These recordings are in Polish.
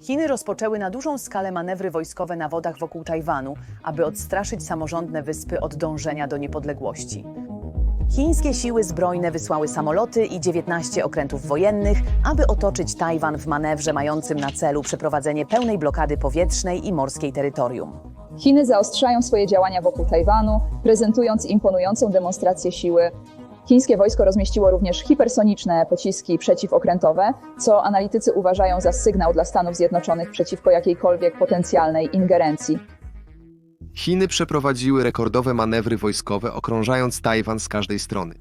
Chiny rozpoczęły na dużą skalę manewry wojskowe na wodach wokół Tajwanu, aby odstraszyć samorządne wyspy od dążenia do niepodległości. Chińskie siły zbrojne wysłały samoloty i 19 okrętów wojennych, aby otoczyć Tajwan w manewrze mającym na celu przeprowadzenie pełnej blokady powietrznej i morskiej terytorium. Chiny zaostrzają swoje działania wokół Tajwanu, prezentując imponującą demonstrację siły. Chińskie wojsko rozmieściło również hipersoniczne pociski przeciwokrętowe, co analitycy uważają za sygnał dla Stanów Zjednoczonych przeciwko jakiejkolwiek potencjalnej ingerencji. Chiny przeprowadziły rekordowe manewry wojskowe, okrążając Tajwan z każdej strony.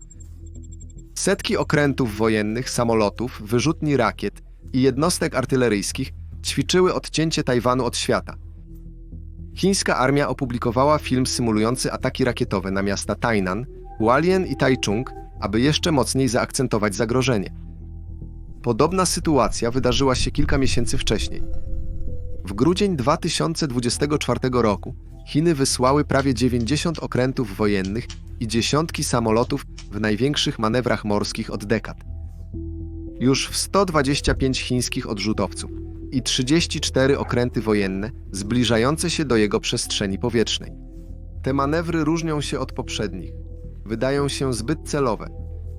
Setki okrętów wojennych, samolotów, wyrzutni rakiet i jednostek artyleryjskich ćwiczyły odcięcie Tajwanu od świata. Chińska armia opublikowała film symulujący ataki rakietowe na miasta Tainan, Hualien i Taichung, aby jeszcze mocniej zaakcentować zagrożenie. Podobna sytuacja wydarzyła się kilka miesięcy wcześniej. W grudzień 2024 roku Chiny wysłały prawie 90 okrętów wojennych i dziesiątki samolotów w największych manewrach morskich od dekad. Już w 125 chińskich odrzutowców i 34 okręty wojenne zbliżające się do jego przestrzeni powietrznej. Te manewry różnią się od poprzednich. Wydają się zbyt celowe.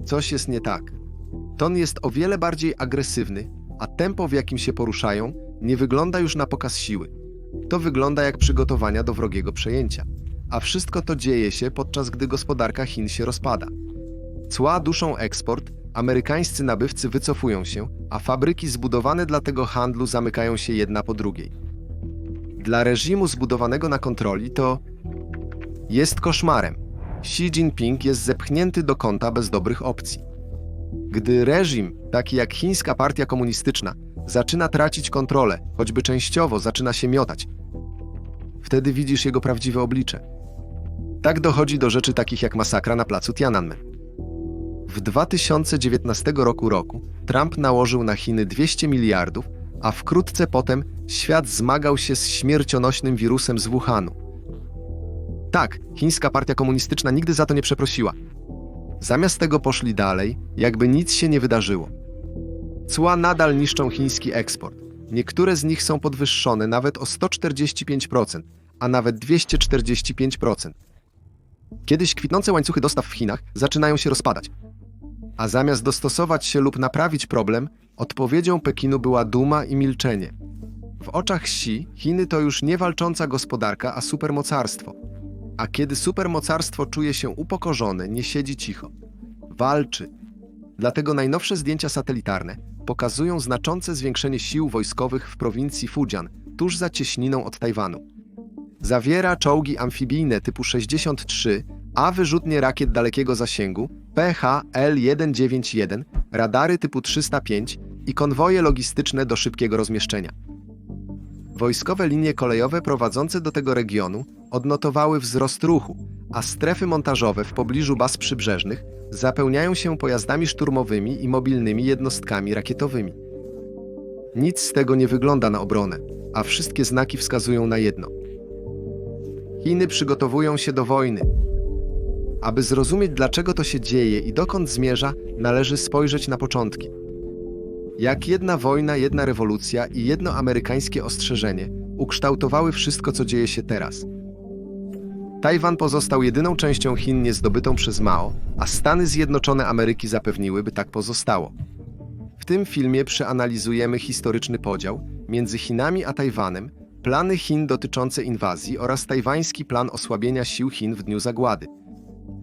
Coś jest nie tak. Ton jest o wiele bardziej agresywny, a tempo, w jakim się poruszają, nie wygląda już na pokaz siły. To wygląda jak przygotowania do wrogiego przejęcia. A wszystko to dzieje się podczas gdy gospodarka Chin się rozpada. Cła duszą eksport, amerykańscy nabywcy wycofują się, a fabryki zbudowane dla tego handlu zamykają się jedna po drugiej. Dla reżimu zbudowanego na kontroli to jest koszmarem. Xi Jinping jest zepchnięty do kąta bez dobrych opcji. Gdy reżim, taki jak Chińska Partia Komunistyczna, zaczyna tracić kontrolę, choćby częściowo zaczyna się miotać, wtedy widzisz jego prawdziwe oblicze. Tak dochodzi do rzeczy takich jak masakra na placu Tiananmen. W 2019 roku roku Trump nałożył na Chiny 200 miliardów, a wkrótce potem świat zmagał się z śmiercionośnym wirusem z Wuhanu. Tak, chińska partia komunistyczna nigdy za to nie przeprosiła. Zamiast tego poszli dalej, jakby nic się nie wydarzyło. Cła nadal niszczą chiński eksport. Niektóre z nich są podwyższone nawet o 145%, a nawet 245%. Kiedyś kwitnące łańcuchy dostaw w Chinach zaczynają się rozpadać. A zamiast dostosować się lub naprawić problem, odpowiedzią Pekinu była duma i milczenie. W oczach Xi Chiny to już nie walcząca gospodarka, a supermocarstwo. A kiedy supermocarstwo czuje się upokorzone, nie siedzi cicho. Walczy. Dlatego najnowsze zdjęcia satelitarne pokazują znaczące zwiększenie sił wojskowych w prowincji Fujian, tuż za cieśniną od Tajwanu. Zawiera czołgi amfibijne typu 63, a wyrzutnie rakiet dalekiego zasięgu PHL-191, radary typu 305 i konwoje logistyczne do szybkiego rozmieszczenia. Wojskowe linie kolejowe prowadzące do tego regionu odnotowały wzrost ruchu, a strefy montażowe w pobliżu baz przybrzeżnych zapełniają się pojazdami szturmowymi i mobilnymi jednostkami rakietowymi. Nic z tego nie wygląda na obronę, a wszystkie znaki wskazują na jedno. Chiny przygotowują się do wojny. Aby zrozumieć, dlaczego to się dzieje i dokąd zmierza, należy spojrzeć na początki. Jak jedna wojna, jedna rewolucja i jedno amerykańskie ostrzeżenie ukształtowały wszystko, co dzieje się teraz. Tajwan pozostał jedyną częścią Chin niezdobytą przez Mao, a Stany Zjednoczone Ameryki zapewniły, by tak pozostało. W tym filmie przeanalizujemy historyczny podział między Chinami a Tajwanem, plany Chin dotyczące inwazji oraz tajwański plan osłabienia sił Chin w dniu zagłady.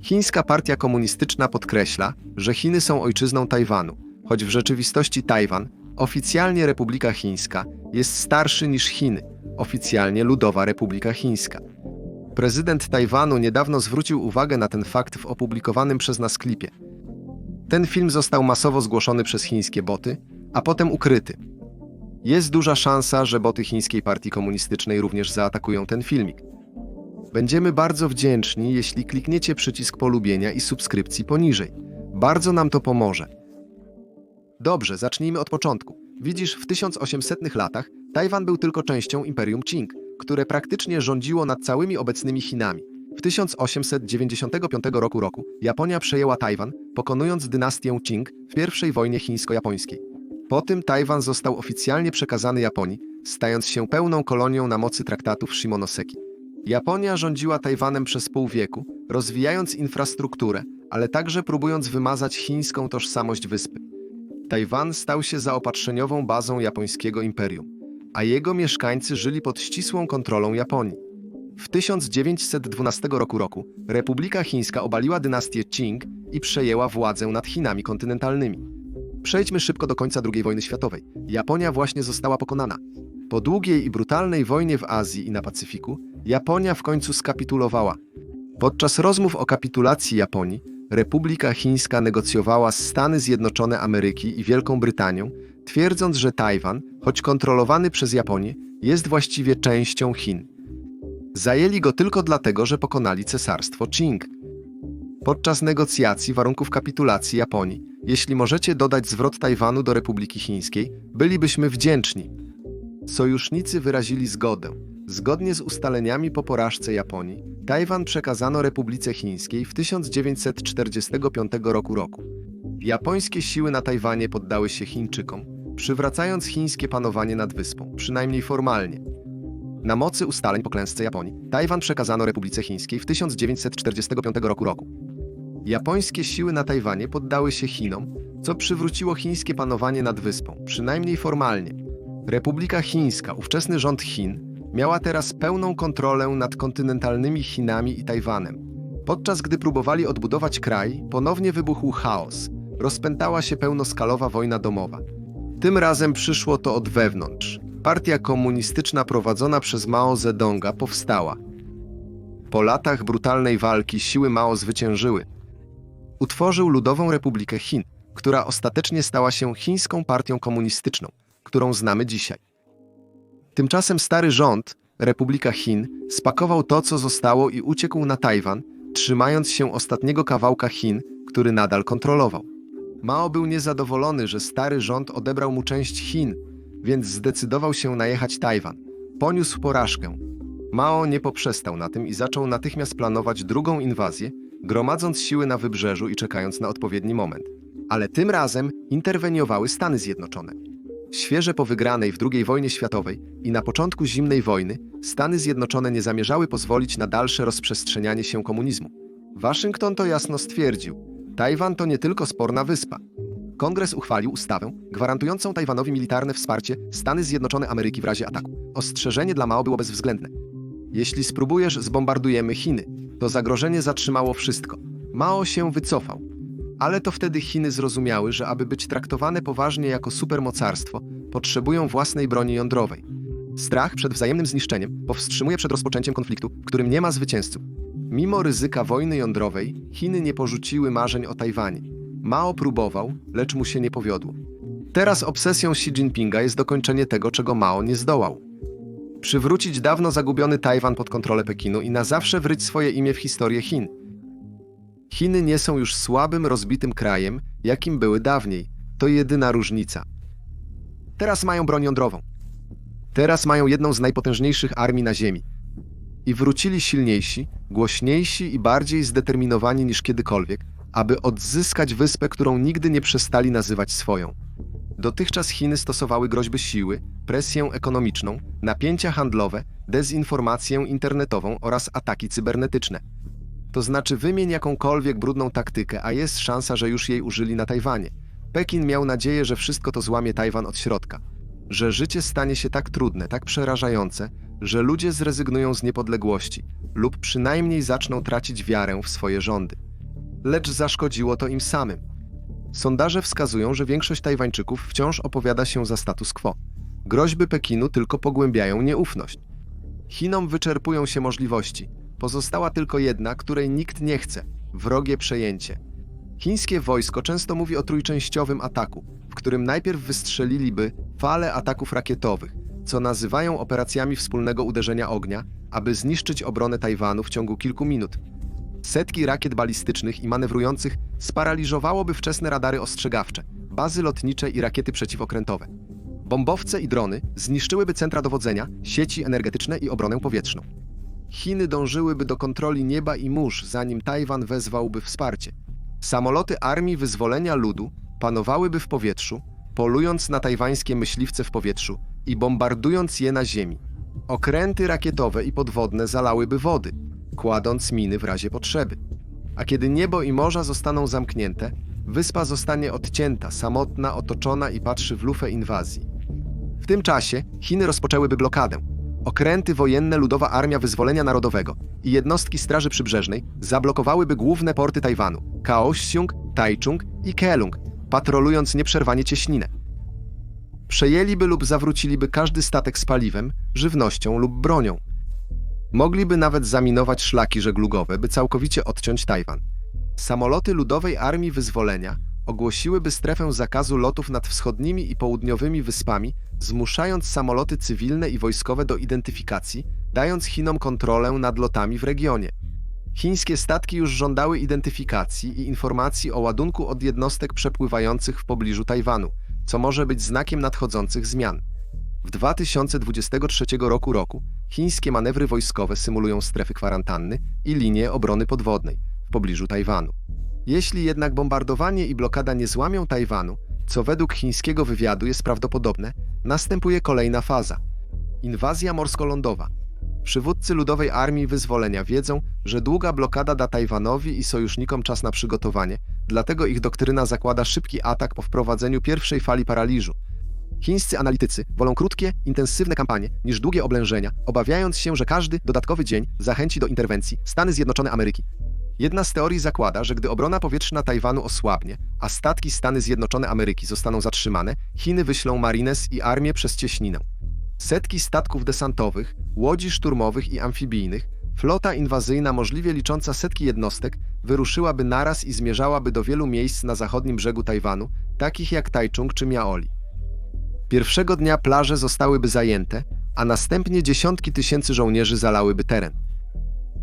Chińska Partia Komunistyczna podkreśla, że Chiny są ojczyzną Tajwanu, choć w rzeczywistości Tajwan, oficjalnie Republika Chińska, jest starszy niż Chiny, oficjalnie Ludowa Republika Chińska. Prezydent Tajwanu niedawno zwrócił uwagę na ten fakt w opublikowanym przez nas klipie. Ten film został masowo zgłoszony przez chińskie boty, a potem ukryty. Jest duża szansa, że boty Chińskiej Partii Komunistycznej również zaatakują ten filmik. Będziemy bardzo wdzięczni, jeśli klikniecie przycisk polubienia i subskrypcji poniżej. Bardzo nam to pomoże. Dobrze, zacznijmy od początku. Widzisz, w 1800 latach Tajwan był tylko częścią Imperium Qing, które praktycznie rządziło nad całymi obecnymi Chinami. W 1895 roku, roku Japonia przejęła Tajwan, pokonując dynastię Qing w I wojnie chińsko-japońskiej. Po tym Tajwan został oficjalnie przekazany Japonii stając się pełną kolonią na mocy traktatów Shimonoseki. Japonia rządziła Tajwanem przez pół wieku, rozwijając infrastrukturę, ale także próbując wymazać chińską tożsamość wyspy. Tajwan stał się zaopatrzeniową bazą japońskiego imperium, a jego mieszkańcy żyli pod ścisłą kontrolą Japonii. W 1912 roku, roku Republika Chińska obaliła dynastię Qing i przejęła władzę nad Chinami kontynentalnymi. Przejdźmy szybko do końca II wojny światowej. Japonia właśnie została pokonana. Po długiej i brutalnej wojnie w Azji i na Pacyfiku, Japonia w końcu skapitulowała. Podczas rozmów o kapitulacji Japonii, Republika Chińska negocjowała z Stany Zjednoczone Ameryki i Wielką Brytanią, twierdząc, że Tajwan, choć kontrolowany przez Japonię, jest właściwie częścią Chin. Zajęli go tylko dlatego, że pokonali cesarstwo Qing. Podczas negocjacji warunków kapitulacji Japonii, jeśli możecie dodać zwrot Tajwanu do Republiki Chińskiej, bylibyśmy wdzięczni. Sojusznicy wyrazili zgodę. Zgodnie z ustaleniami po porażce Japonii, Tajwan przekazano Republice Chińskiej w 1945 roku. roku. Japońskie siły na Tajwanie poddały się Chińczykom, przywracając chińskie panowanie nad wyspą, przynajmniej formalnie. Na mocy ustaleń po klęsce Japonii, Tajwan przekazano Republice Chińskiej w 1945 roku. roku. Japońskie siły na Tajwanie poddały się Chinom, co przywróciło chińskie panowanie nad wyspą, przynajmniej formalnie. Republika Chińska, ówczesny rząd Chin, miała teraz pełną kontrolę nad kontynentalnymi Chinami i Tajwanem. Podczas gdy próbowali odbudować kraj, ponownie wybuchł chaos. Rozpętała się pełnoskalowa wojna domowa. Tym razem przyszło to od wewnątrz. Partia komunistyczna prowadzona przez Mao Zedonga powstała. Po latach brutalnej walki siły Mao zwyciężyły. Utworzył Ludową Republikę Chin, która ostatecznie stała się chińską partią komunistyczną, którą znamy dzisiaj. Tymczasem stary rząd, Republika Chin, spakował to, co zostało i uciekł na Tajwan, trzymając się ostatniego kawałka Chin, który nadal kontrolował. Mao był niezadowolony, że stary rząd odebrał mu część Chin, więc zdecydował się najechać Tajwan. Poniósł porażkę. Mao nie poprzestał na tym i zaczął natychmiast planować drugą inwazję, gromadząc siły na wybrzeżu i czekając na odpowiedni moment. Ale tym razem interweniowały Stany Zjednoczone. Świeże po wygranej w II wojnie światowej i na początku zimnej wojny Stany Zjednoczone nie zamierzały pozwolić na dalsze rozprzestrzenianie się komunizmu. Waszyngton to jasno stwierdził. Tajwan to nie tylko sporna wyspa. Kongres uchwalił ustawę gwarantującą Tajwanowi militarne wsparcie Stany Zjednoczone Ameryki w razie ataku. Ostrzeżenie dla Mao było bezwzględne. Jeśli spróbujesz, zbombardujemy Chiny. To zagrożenie zatrzymało wszystko. Mao się wycofał. Ale to wtedy Chiny zrozumiały, że aby być traktowane poważnie jako supermocarstwo, potrzebują własnej broni jądrowej. Strach przed wzajemnym zniszczeniem powstrzymuje przed rozpoczęciem konfliktu, w którym nie ma zwycięzców. Mimo ryzyka wojny jądrowej, Chiny nie porzuciły marzeń o Tajwanie. Mao próbował, lecz mu się nie powiodło. Teraz obsesją Xi Jinpinga jest dokończenie tego, czego Mao nie zdołał. Przywrócić dawno zagubiony Tajwan pod kontrolę Pekinu i na zawsze wryć swoje imię w historię Chin. Chiny nie są już słabym, rozbitym krajem, jakim były dawniej. To jedyna różnica. Teraz mają broń jądrową. Teraz mają jedną z najpotężniejszych armii na Ziemi. I wrócili silniejsi, głośniejsi i bardziej zdeterminowani niż kiedykolwiek, aby odzyskać wyspę, którą nigdy nie przestali nazywać swoją. Dotychczas Chiny stosowały groźby siły, presję ekonomiczną, napięcia handlowe, dezinformację internetową oraz ataki cybernetyczne. To znaczy wymień jakąkolwiek brudną taktykę, a jest szansa, że już jej użyli na Tajwanie. Pekin miał nadzieję, że wszystko to złamie Tajwan od środka. Że życie stanie się tak trudne, tak przerażające, że ludzie zrezygnują z niepodległości lub przynajmniej zaczną tracić wiarę w swoje rządy. Lecz zaszkodziło to im samym. Sondaże wskazują, że większość Tajwańczyków wciąż opowiada się za status quo. Groźby Pekinu tylko pogłębiają nieufność. Chinom wyczerpują się możliwości. Pozostała tylko jedna, której nikt nie chce wrogie przejęcie. Chińskie wojsko często mówi o trójczęściowym ataku, w którym najpierw wystrzeliliby fale ataków rakietowych, co nazywają operacjami wspólnego uderzenia ognia, aby zniszczyć obronę Tajwanu w ciągu kilku minut. Setki rakiet balistycznych i manewrujących sparaliżowałoby wczesne radary ostrzegawcze, bazy lotnicze i rakiety przeciwokrętowe. Bombowce i drony zniszczyłyby centra dowodzenia, sieci energetyczne i obronę powietrzną. Chiny dążyłyby do kontroli nieba i mórz, zanim Tajwan wezwałby wsparcie. Samoloty Armii Wyzwolenia Ludu panowałyby w powietrzu, polując na tajwańskie myśliwce w powietrzu, i bombardując je na ziemi. Okręty rakietowe i podwodne zalałyby wody, kładąc miny w razie potrzeby. A kiedy niebo i morza zostaną zamknięte, wyspa zostanie odcięta, samotna, otoczona i patrzy w lufę inwazji. W tym czasie Chiny rozpoczęłyby blokadę. Okręty wojenne Ludowa Armia Wyzwolenia Narodowego i jednostki Straży Przybrzeżnej zablokowałyby główne porty Tajwanu Kaohsiung, Taichung i Keelung, patrolując nieprzerwanie cieśninę. Przejęliby lub zawróciliby każdy statek z paliwem, żywnością lub bronią. Mogliby nawet zaminować szlaki żeglugowe, by całkowicie odciąć Tajwan. Samoloty Ludowej Armii Wyzwolenia ogłosiłyby strefę zakazu lotów nad wschodnimi i południowymi wyspami, zmuszając samoloty cywilne i wojskowe do identyfikacji, dając Chinom kontrolę nad lotami w regionie. Chińskie statki już żądały identyfikacji i informacji o ładunku od jednostek przepływających w pobliżu Tajwanu, co może być znakiem nadchodzących zmian. W 2023 roku roku chińskie manewry wojskowe symulują strefy kwarantanny i linie obrony podwodnej w pobliżu Tajwanu. Jeśli jednak bombardowanie i blokada nie złamią Tajwanu, co według chińskiego wywiadu jest prawdopodobne, następuje kolejna faza inwazja morsko-lądowa. Przywódcy Ludowej Armii Wyzwolenia wiedzą, że długa blokada da Tajwanowi i sojusznikom czas na przygotowanie, dlatego ich doktryna zakłada szybki atak po wprowadzeniu pierwszej fali paraliżu. Chińscy analitycy wolą krótkie, intensywne kampanie niż długie oblężenia, obawiając się, że każdy dodatkowy dzień zachęci do interwencji Stany Zjednoczone Ameryki. Jedna z teorii zakłada, że gdy obrona powietrzna Tajwanu osłabnie, a statki Stany Zjednoczone Ameryki zostaną zatrzymane, Chiny wyślą marines i armię przez cieśninę. Setki statków desantowych, łodzi szturmowych i amfibijnych, flota inwazyjna możliwie licząca setki jednostek wyruszyłaby naraz i zmierzałaby do wielu miejsc na zachodnim brzegu Tajwanu, takich jak Taichung czy Miaoli. Pierwszego dnia plaże zostałyby zajęte, a następnie dziesiątki tysięcy żołnierzy zalałyby teren.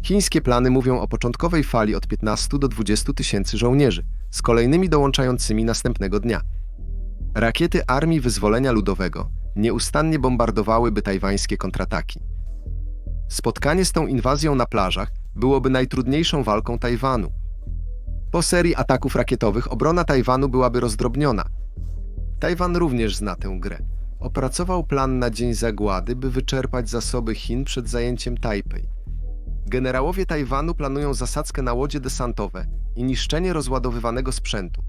Chińskie plany mówią o początkowej fali od 15 do 20 tysięcy żołnierzy, z kolejnymi dołączającymi następnego dnia. Rakiety Armii Wyzwolenia Ludowego nieustannie bombardowałyby tajwańskie kontrataki. Spotkanie z tą inwazją na plażach byłoby najtrudniejszą walką Tajwanu. Po serii ataków rakietowych obrona Tajwanu byłaby rozdrobniona. Tajwan również zna tę grę. Opracował plan na dzień zagłady, by wyczerpać zasoby Chin przed zajęciem Tajpej. Generałowie Tajwanu planują zasadzkę na łodzie desantowe i niszczenie rozładowywanego sprzętu.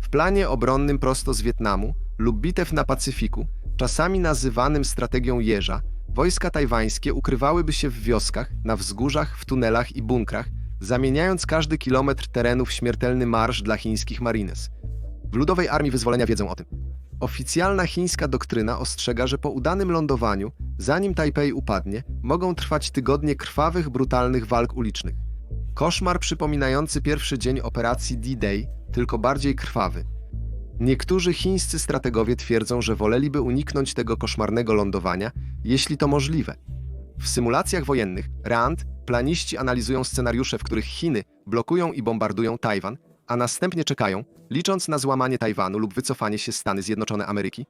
W planie obronnym prosto z Wietnamu lub bitew na Pacyfiku, czasami nazywanym strategią jeża, wojska tajwańskie ukrywałyby się w wioskach, na wzgórzach, w tunelach i bunkrach, zamieniając każdy kilometr terenu w śmiertelny marsz dla chińskich marines. W Ludowej Armii Wyzwolenia wiedzą o tym. Oficjalna chińska doktryna ostrzega, że po udanym lądowaniu, zanim Tajpej upadnie, mogą trwać tygodnie krwawych, brutalnych walk ulicznych. Koszmar przypominający pierwszy dzień operacji D-Day, tylko bardziej krwawy. Niektórzy chińscy strategowie twierdzą, że woleliby uniknąć tego koszmarnego lądowania, jeśli to możliwe. W symulacjach wojennych RAND planiści analizują scenariusze, w których Chiny blokują i bombardują Tajwan, a następnie czekają, licząc na złamanie Tajwanu lub wycofanie się Stany Zjednoczone Ameryki.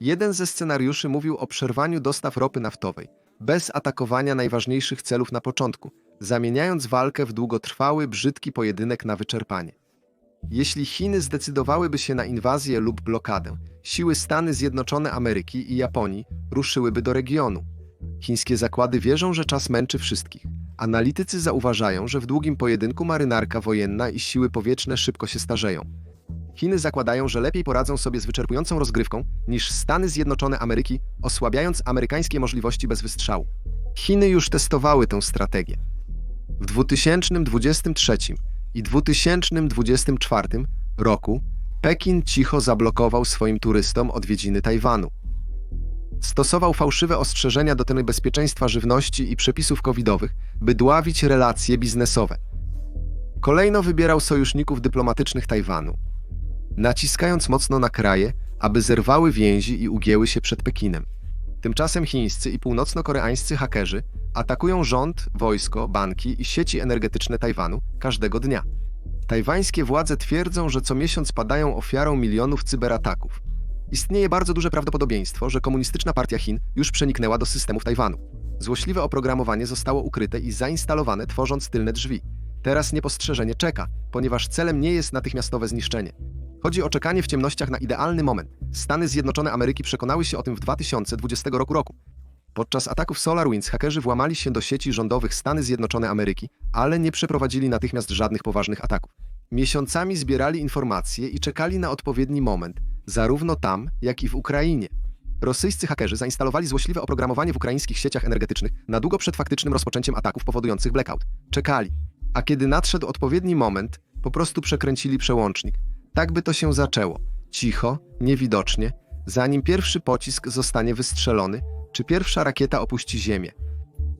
Jeden ze scenariuszy mówił o przerwaniu dostaw ropy naftowej, bez atakowania najważniejszych celów na początku, zamieniając walkę w długotrwały, brzydki pojedynek na wyczerpanie. Jeśli Chiny zdecydowałyby się na inwazję lub blokadę, siły Stany Zjednoczone Ameryki i Japonii ruszyłyby do regionu. Chińskie zakłady wierzą, że czas męczy wszystkich. Analitycy zauważają, że w długim pojedynku marynarka wojenna i siły powietrzne szybko się starzeją. Chiny zakładają, że lepiej poradzą sobie z wyczerpującą rozgrywką niż Stany Zjednoczone Ameryki, osłabiając amerykańskie możliwości bez wystrzału. Chiny już testowały tę strategię. W 2023 i 2024 roku Pekin cicho zablokował swoim turystom odwiedziny Tajwanu. Stosował fałszywe ostrzeżenia dotyczące bezpieczeństwa żywności i przepisów covidowych, by dławić relacje biznesowe. Kolejno wybierał sojuszników dyplomatycznych Tajwanu, naciskając mocno na kraje, aby zerwały więzi i ugięły się przed Pekinem. Tymczasem chińscy i północno-koreańscy hakerzy atakują rząd, wojsko, banki i sieci energetyczne Tajwanu każdego dnia. Tajwańskie władze twierdzą, że co miesiąc padają ofiarą milionów cyberataków. Istnieje bardzo duże prawdopodobieństwo, że komunistyczna partia Chin już przeniknęła do systemów Tajwanu. Złośliwe oprogramowanie zostało ukryte i zainstalowane, tworząc tylne drzwi. Teraz niepostrzeżenie czeka, ponieważ celem nie jest natychmiastowe zniszczenie. Chodzi o czekanie w ciemnościach na idealny moment. Stany Zjednoczone Ameryki przekonały się o tym w 2020 roku. roku. Podczas ataków SolarWinds hakerzy włamali się do sieci rządowych Stany Zjednoczone Ameryki, ale nie przeprowadzili natychmiast żadnych poważnych ataków. Miesiącami zbierali informacje i czekali na odpowiedni moment, zarówno tam, jak i w Ukrainie. Rosyjscy hakerzy zainstalowali złośliwe oprogramowanie w ukraińskich sieciach energetycznych na długo przed faktycznym rozpoczęciem ataków powodujących blackout. Czekali. A kiedy nadszedł odpowiedni moment, po prostu przekręcili przełącznik. Tak by to się zaczęło. Cicho, niewidocznie, zanim pierwszy pocisk zostanie wystrzelony, czy pierwsza rakieta opuści Ziemię.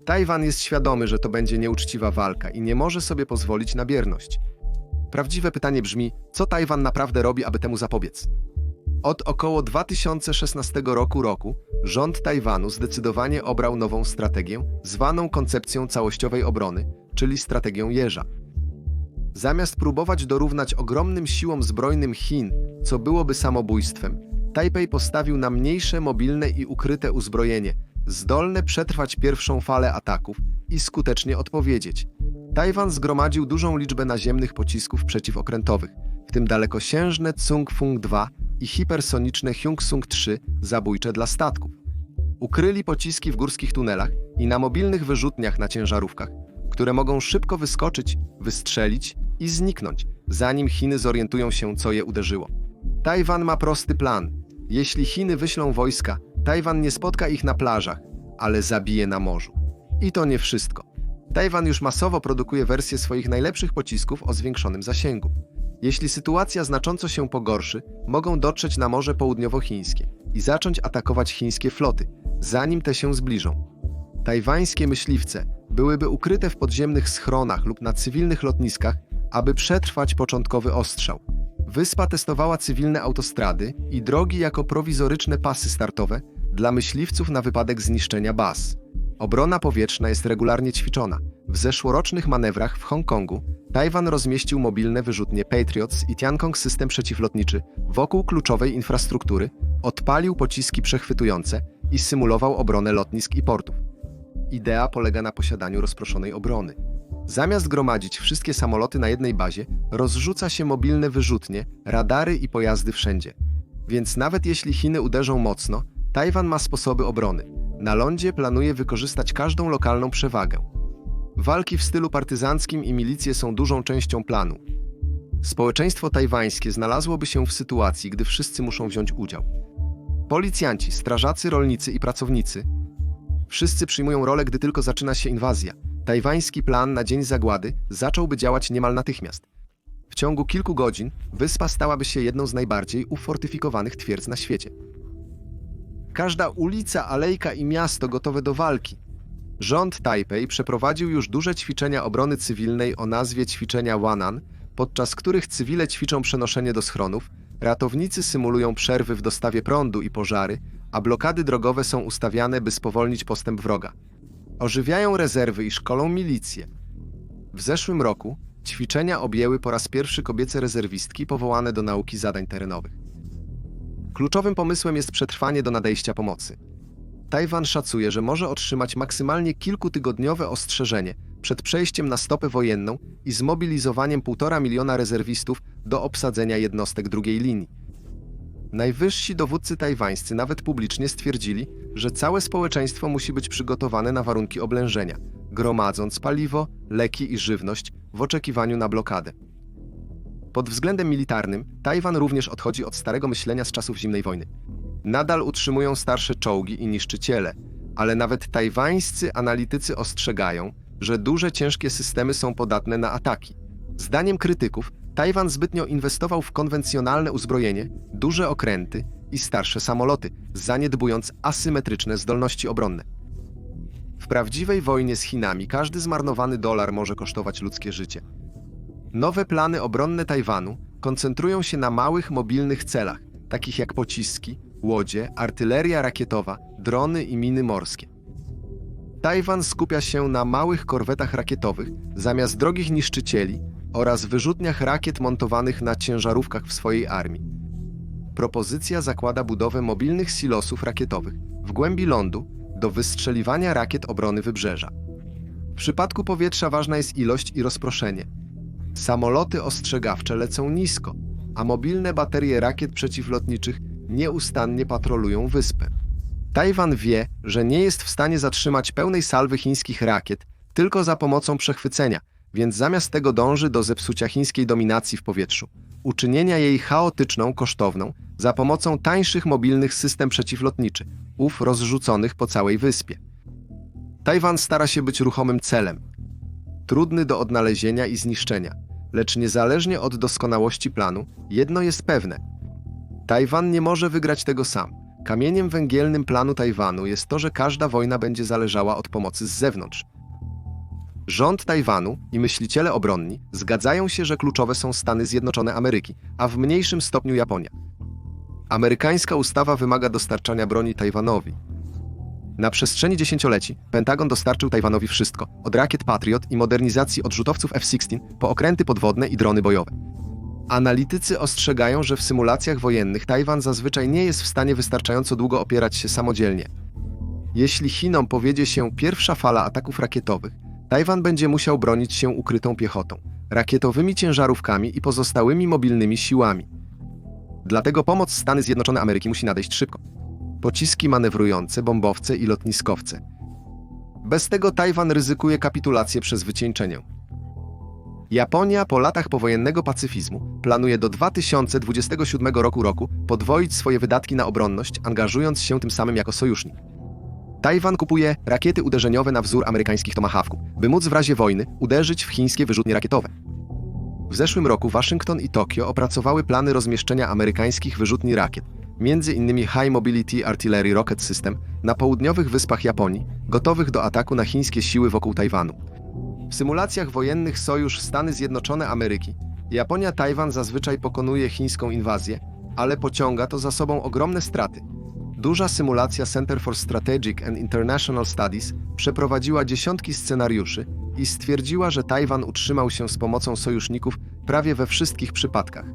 Tajwan jest świadomy, że to będzie nieuczciwa walka i nie może sobie pozwolić na bierność. Prawdziwe pytanie brzmi, co Tajwan naprawdę robi, aby temu zapobiec? Od około 2016 roku roku rząd Tajwanu zdecydowanie obrał nową strategię, zwaną koncepcją całościowej obrony, czyli strategią jeża. Zamiast próbować dorównać ogromnym siłom zbrojnym Chin, co byłoby samobójstwem, Tajpej postawił na mniejsze, mobilne i ukryte uzbrojenie, zdolne przetrwać pierwszą falę ataków i skutecznie odpowiedzieć. Tajwan zgromadził dużą liczbę naziemnych pocisków przeciwokrętowych, w tym dalekosiężne Tsung-Fung-2 i hipersoniczne Hyungsung-3 zabójcze dla statków. Ukryli pociski w górskich tunelach i na mobilnych wyrzutniach na ciężarówkach, które mogą szybko wyskoczyć, wystrzelić i zniknąć, zanim Chiny zorientują się, co je uderzyło. Tajwan ma prosty plan. Jeśli Chiny wyślą wojska, Tajwan nie spotka ich na plażach, ale zabije na morzu. I to nie wszystko. Tajwan już masowo produkuje wersje swoich najlepszych pocisków o zwiększonym zasięgu. Jeśli sytuacja znacząco się pogorszy, mogą dotrzeć na Morze Południowochińskie i zacząć atakować chińskie floty, zanim te się zbliżą. Tajwańskie myśliwce byłyby ukryte w podziemnych schronach lub na cywilnych lotniskach, aby przetrwać początkowy ostrzał. Wyspa testowała cywilne autostrady i drogi jako prowizoryczne pasy startowe dla myśliwców na wypadek zniszczenia baz. Obrona powietrzna jest regularnie ćwiczona. W zeszłorocznych manewrach w Hongkongu Tajwan rozmieścił mobilne wyrzutnie Patriots i Tiancong system przeciwlotniczy wokół kluczowej infrastruktury, odpalił pociski przechwytujące i symulował obronę lotnisk i portów. Idea polega na posiadaniu rozproszonej obrony. Zamiast gromadzić wszystkie samoloty na jednej bazie, rozrzuca się mobilne wyrzutnie, radary i pojazdy wszędzie. Więc nawet jeśli Chiny uderzą mocno, Tajwan ma sposoby obrony. Na lądzie planuje wykorzystać każdą lokalną przewagę. Walki w stylu partyzanckim i milicje są dużą częścią planu. Społeczeństwo tajwańskie znalazłoby się w sytuacji, gdy wszyscy muszą wziąć udział. Policjanci, strażacy, rolnicy i pracownicy wszyscy przyjmują rolę, gdy tylko zaczyna się inwazja. Tajwański plan na dzień zagłady zacząłby działać niemal natychmiast. W ciągu kilku godzin wyspa stałaby się jedną z najbardziej ufortyfikowanych twierdz na świecie. Każda ulica, alejka i miasto gotowe do walki. Rząd Tajpej przeprowadził już duże ćwiczenia obrony cywilnej o nazwie ćwiczenia Wanan, podczas których cywile ćwiczą przenoszenie do schronów, ratownicy symulują przerwy w dostawie prądu i pożary, a blokady drogowe są ustawiane, by spowolnić postęp wroga. Ożywiają rezerwy i szkolą milicję. W zeszłym roku ćwiczenia objęły po raz pierwszy kobiece rezerwistki powołane do nauki zadań terenowych. Kluczowym pomysłem jest przetrwanie do nadejścia pomocy. Tajwan szacuje, że może otrzymać maksymalnie kilkutygodniowe ostrzeżenie przed przejściem na stopę wojenną i zmobilizowaniem 1,5 miliona rezerwistów do obsadzenia jednostek drugiej linii. Najwyżsi dowódcy tajwańscy nawet publicznie stwierdzili, że całe społeczeństwo musi być przygotowane na warunki oblężenia, gromadząc paliwo, leki i żywność w oczekiwaniu na blokadę. Pod względem militarnym Tajwan również odchodzi od starego myślenia z czasów zimnej wojny. Nadal utrzymują starsze czołgi i niszczyciele, ale nawet tajwańscy analitycy ostrzegają, że duże, ciężkie systemy są podatne na ataki. Zdaniem krytyków, Tajwan zbytnio inwestował w konwencjonalne uzbrojenie, duże okręty i starsze samoloty, zaniedbując asymetryczne zdolności obronne. W prawdziwej wojnie z Chinami każdy zmarnowany dolar może kosztować ludzkie życie. Nowe plany obronne Tajwanu koncentrują się na małych, mobilnych celach, takich jak pociski, łodzie, artyleria rakietowa, drony i miny morskie. Tajwan skupia się na małych korwetach rakietowych zamiast drogich niszczycieli oraz wyrzutniach rakiet montowanych na ciężarówkach w swojej armii. Propozycja zakłada budowę mobilnych silosów rakietowych w głębi lądu do wystrzeliwania rakiet obrony wybrzeża. W przypadku powietrza ważna jest ilość i rozproszenie. Samoloty ostrzegawcze lecą nisko, a mobilne baterie rakiet przeciwlotniczych nieustannie patrolują wyspę. Tajwan wie, że nie jest w stanie zatrzymać pełnej salwy chińskich rakiet tylko za pomocą przechwycenia, więc zamiast tego dąży do zepsucia chińskiej dominacji w powietrzu, uczynienia jej chaotyczną, kosztowną, za pomocą tańszych mobilnych system przeciwlotniczych, ów rozrzuconych po całej wyspie. Tajwan stara się być ruchomym celem, trudny do odnalezienia i zniszczenia, lecz niezależnie od doskonałości planu, jedno jest pewne. Tajwan nie może wygrać tego sam. Kamieniem węgielnym planu Tajwanu jest to, że każda wojna będzie zależała od pomocy z zewnątrz. Rząd Tajwanu i myśliciele obronni zgadzają się, że kluczowe są Stany Zjednoczone Ameryki, a w mniejszym stopniu Japonia. Amerykańska ustawa wymaga dostarczania broni Tajwanowi. Na przestrzeni dziesięcioleci Pentagon dostarczył Tajwanowi wszystko, od rakiet Patriot i modernizacji odrzutowców F-16 po okręty podwodne i drony bojowe. Analitycy ostrzegają, że w symulacjach wojennych Tajwan zazwyczaj nie jest w stanie wystarczająco długo opierać się samodzielnie. Jeśli Chinom powiedzie się pierwsza fala ataków rakietowych, Tajwan będzie musiał bronić się ukrytą piechotą, rakietowymi ciężarówkami i pozostałymi mobilnymi siłami. Dlatego pomoc Stany Zjednoczone Ameryki musi nadejść szybko. Pociski manewrujące, bombowce i lotniskowce. Bez tego Tajwan ryzykuje kapitulację przez wycieńczenie. Japonia po latach powojennego pacyfizmu planuje do 2027 roku roku podwoić swoje wydatki na obronność, angażując się tym samym jako sojusznik. Tajwan kupuje rakiety uderzeniowe na wzór amerykańskich Tomahawków, by móc w razie wojny uderzyć w chińskie wyrzutnie rakietowe. W zeszłym roku Waszyngton i Tokio opracowały plany rozmieszczenia amerykańskich wyrzutni rakiet, między innymi High Mobility Artillery Rocket System, na południowych wyspach Japonii, gotowych do ataku na chińskie siły wokół Tajwanu. W symulacjach wojennych Sojusz Stany Zjednoczone Ameryki Japonia-Tajwan zazwyczaj pokonuje chińską inwazję, ale pociąga to za sobą ogromne straty. Duża symulacja Center for Strategic and International Studies przeprowadziła dziesiątki scenariuszy i stwierdziła, że Tajwan utrzymał się z pomocą sojuszników prawie we wszystkich przypadkach.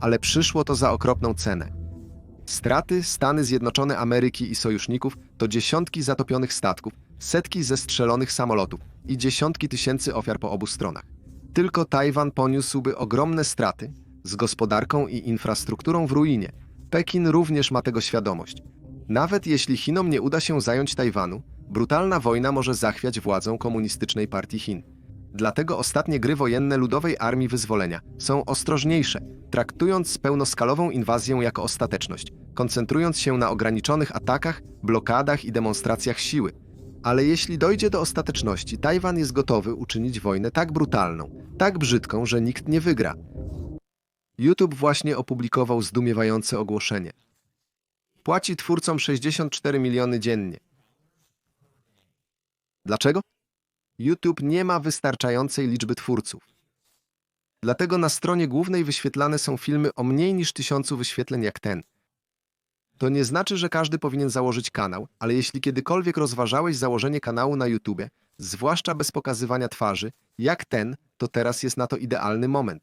Ale przyszło to za okropną cenę. Straty Stany Zjednoczone Ameryki i sojuszników to dziesiątki zatopionych statków, setki zestrzelonych samolotów i dziesiątki tysięcy ofiar po obu stronach. Tylko Tajwan poniósłby ogromne straty z gospodarką i infrastrukturą w ruinie. Pekin również ma tego świadomość. Nawet jeśli Chinom nie uda się zająć Tajwanu, brutalna wojna może zachwiać władzą komunistycznej partii Chin. Dlatego ostatnie gry wojenne Ludowej Armii Wyzwolenia są ostrożniejsze, traktując pełnoskalową inwazję jako ostateczność, koncentrując się na ograniczonych atakach, blokadach i demonstracjach siły. Ale jeśli dojdzie do ostateczności, Tajwan jest gotowy uczynić wojnę tak brutalną, tak brzydką, że nikt nie wygra. YouTube właśnie opublikował zdumiewające ogłoszenie. Płaci twórcom 64 miliony dziennie. Dlaczego? YouTube nie ma wystarczającej liczby twórców. Dlatego na stronie głównej wyświetlane są filmy o mniej niż tysiącu wyświetleń jak ten. To nie znaczy, że każdy powinien założyć kanał, ale jeśli kiedykolwiek rozważałeś założenie kanału na YouTube, zwłaszcza bez pokazywania twarzy, jak ten, to teraz jest na to idealny moment.